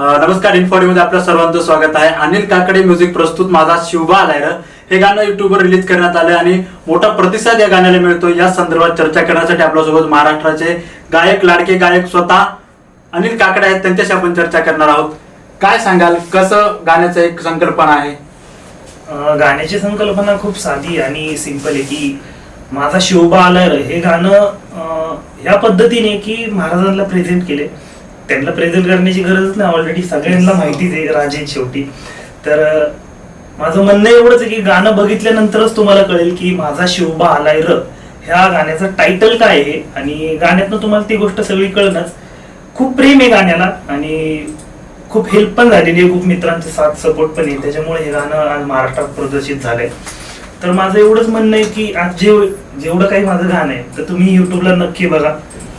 नमस्कारमध्ये आपल्या सर्वांचं स्वागत आहे. अनिल काकडे म्युझिक प्रस्तुत माझा शिवबा आलाय र. हे गाणं युट्यूबवर रिलीज करण्यात आलं आणि मोठा प्रतिसाद या गाण्याला मिळतो. या संदर्भात चर्चा करण्यासाठी आपल्यासोबत महाराष्ट्राचे गायक लाडके गायक स्वतः अनिल काकडे आहेत. त्यांच्याशी आपण चर्चा करणार आहोत. काय सांगाल? कसं गाण्याचं एक संकल्पना आहे? गाण्याची संकल्पना खूप साधी आणि सिंपल आहे की माझा शिवबा आलाय हे गाणं ह्या पद्धतीने की महाराजांना प्रेझेंट केले त्यांना प्रेझेंट करण्याची गरजच नाही. ऑलरेडी सगळ्यांना माहितीच आहे राजे शेवटी. तर माझं म्हणणं एवढंच आहे की गाणं बघितल्यानंतरच तुम्हाला कळेल की माझा शिवबा आलाय र. ह्या गाण्याचं टायटल काय आहे? आणि गाण्यातनं तुम्हाला ती गोष्ट सगळी कळणच खूप प्रेम आहे गाण्याला आणि खूप हेल्प पण झालेली आहे. खूप मित्रांचे साथ सपोर्ट पण आहे. त्याच्यामुळे हे गाणं आज महाराष्ट्रात प्रदर्शित झालंय. तर माझं एवढंच म्हणणं आहे की आज जे जेवढं काही माझं गाणं आहे तर तुम्ही युट्यूबला नक्की बघा.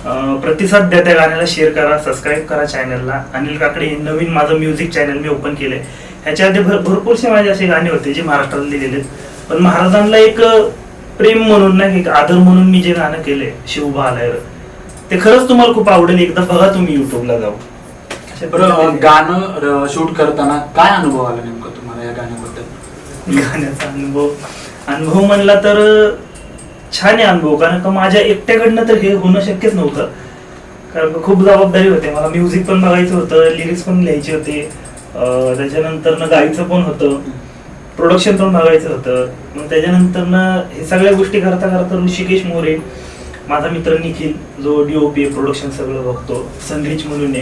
प्रतिसाद द्या त्या गाण्याला शेअर करा सबस्क्राईब करा चॅनलला अनिल काकडे हे नवीन माझं म्युझिक चॅनल मी ओपन केलंय. ह्याच्या आधी भर भरपूरसे माझे असे गाणे होते जे महाराष्ट्रात लिहिलेले. पण महाराजांना एक प्रेम म्हणून ना एक आदर म्हणून मी जे गाणं केलंय शिवबा आलाय ते खरंच तुम्हाला खूप आवडेल. एकदा बघा तुम्ही युट्यूबला जाऊ बरं गाणं शूट करताना काय अनुभव आला नेमकं तुम्हाला या गाण्याबद्दल? गाण्याचा अनुभव. अनुभव म्हणला तर छान आहे अनुभव कारण का माझ्या एकट्याकडनं तर हे होणं शक्यच नव्हतं. कारण खूप जबाबदारी होते. मला म्युझिक पण बघायचं होतं लिरिक्स पण लिहायचे होते. अं, त्याच्यानंतर गायचं पण होतं. प्रोडक्शन पण बघायचं होतं. मग त्याच्यानंतर हे सगळ्या गोष्टी करता करता ऋषिकेश मोरे माझा मित्र निखिल जो डीओपी प्रोडक्शन सगळं बघतो. सनरिच म्हणून आहे.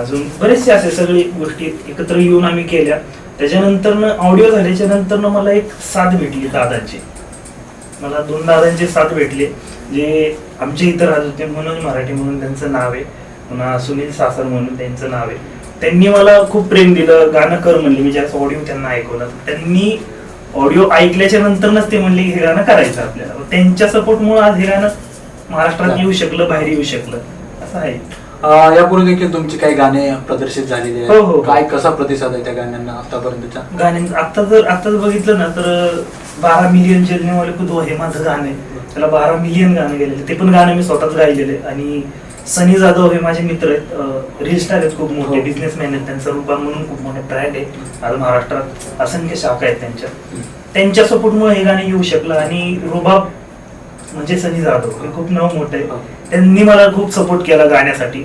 अजून बरेचसे असे सगळे गोष्टी एकत्र येऊन आम्ही केल्या. त्याच्यानंतर ऑडिओ झाल्याच्यानंतर मला एक साथ भेटली दादाची. मला दोन दादांचे साथ भेटले जे आमच्या इथं राहत होते मनोज मराठी म्हणून त्यांचं नाव आहे. पुन्हा सुनील सासर म्हणून त्यांचं नाव आहे. त्यांनी मला खूप प्रेम दिलं गाणं कर म्हणले मी ज्याचं ऑडिओ त्यांना ऐकवलं. त्यांनी ऑडिओ ऐकल्याच्या नंतरच ते म्हणले की हे गाणं करायचं आपल्याला. त्यांच्या सपोर्टमुळे आज हे गाणं महाराष्ट्रात येऊ शकलं बाहेर येऊ शकलं. असं आहे. यापूर्वी देखील तुमची काही गाणे प्रदर्शित झालेली हो, हो, हो. काय कसा प्रतिसाद आहे त्या गाण्यांना आतापर्यंतच्या गाणे आता जर आता जर बघितलं ना तर बारा मिलियन चेलनेवाले कुदो हे माझं गाणं आहे. त्याला बारा मिलियन गाणं गेलेले. ते पण गाणं मी स्वतःच गायलेले. आणि सनी जाधव हे माझे मित्र आहेत. रील स्टार आहेत खूप मोठे. हो. बिझनेसमॅन आहेत. त्यांचं रूपा म्हणून खूप मोठे ब्रँड आहे. आज महाराष्ट्रात असंख्य शाखा आहेत त्यांच्या. त्यांच्या सपोर्टमुळे हे गाणं येऊ शकलं. आणि रुबाब म्हणजे सनी जाधव. हे खूप नाव मोठं हो. आहे त्यांनी मला खूप सपोर्ट केला गाण्यासाठी.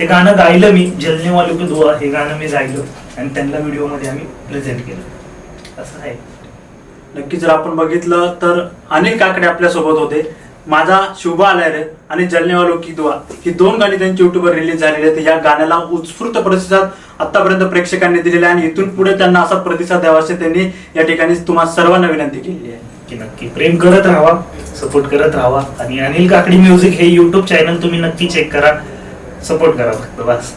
ते गाणं गायलं मी. जलने वालो दुआ हे गाणं मी गायलं. आणि त्यांना व्हिडिओमध्ये आम्ही प्रेझेंट केलं. असं आहे. नक्की जर आपण बघितलं तर अनिल काकडे आपल्यासोबत होते. माझा शुभा आलाय रे आणि जलनेवालो की दुआ. ही दोन गाणी त्यांची युट्यूबवर रिलीज झालेली आहेत. या गाण्याला उत्स्फूर्त प्रतिसाद आतापर्यंत प्रेक्षकांनी दिलेला आहे आणि इथून पुढे त्यांना असा प्रतिसाद द्यावा असे त्यांनी या ठिकाणी तुम्हाला सर्वांना विनंती केलेली आहे. की नक्की प्रेम करत राहावा सपोर्ट करत राहावा. आणि अनिल काकडी म्युझिक हे युट्यूब चॅनल तुम्ही नक्की चेक करा. सपोर्ट करा फक्त बस.